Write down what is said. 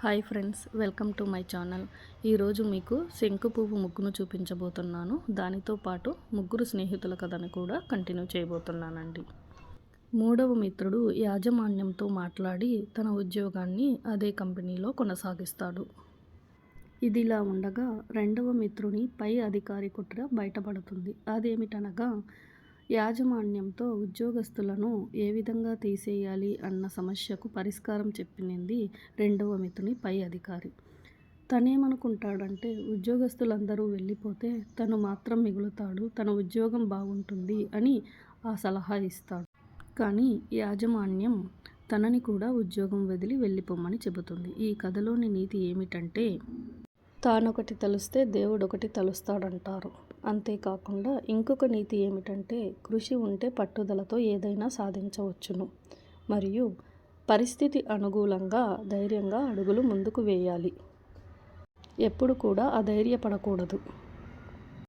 Hi friends welcome to my channel. ఈరోజు మీకు శంకు పువ్వు ముగ్గును చూపించబోతున్నాను. దానితో పాటు ముగ్గురు స్నేహితుల కథను కూడా కంటిన్యూ చేయబోతున్నానండి. మూడవ మిత్రుడు యాజమాన్యంతో మాట్లాడి తన ఉద్యోగాన్ని అదే కంపెనీలో కొనసాగిస్తాడు. ఇదిలా ఉండగా రెండవ మిత్రుని పై అధికారి కుట్ర బయటపడుతుంది. అదేమిటనగా యాజమాన్యంతో ఉద్యోగస్తులను ఏ విధంగా తీసేయాలి అన్న సమస్యకు పరిష్కారం చెప్పినది రెండవ మితుని పై అధికారి. తనేమనుకుంటాడంటే ఉద్యోగస్తులందరూ వెళ్ళిపోతే తను మాత్రం మిగులుతాడు తన ఉద్యోగం బాగుంటుంది అని ఆ సలహా ఇస్తాడు. కానీ యాజమాన్యం తనని కూడా ఉద్యోగం వదిలి వెళ్ళిపోమని చెబుతుంది. ఈ కథలోని నీతి ఏమిటంటే తానొకటి తలుస్తే దేవుడొకటి తలుస్తాడంటారు. అంతేకాకుండా ఇంకొక నీతి ఏమిటంటే కృషి ఉంటే పట్టుదలతో ఏదైనా సాధించవచ్చును. మరియు పరిస్థితి అనుకూలంగా ధైర్యంగా అడుగులు ముందుకు వేయాలి. ఎప్పుడు కూడా అధైర్యపడకూడదు.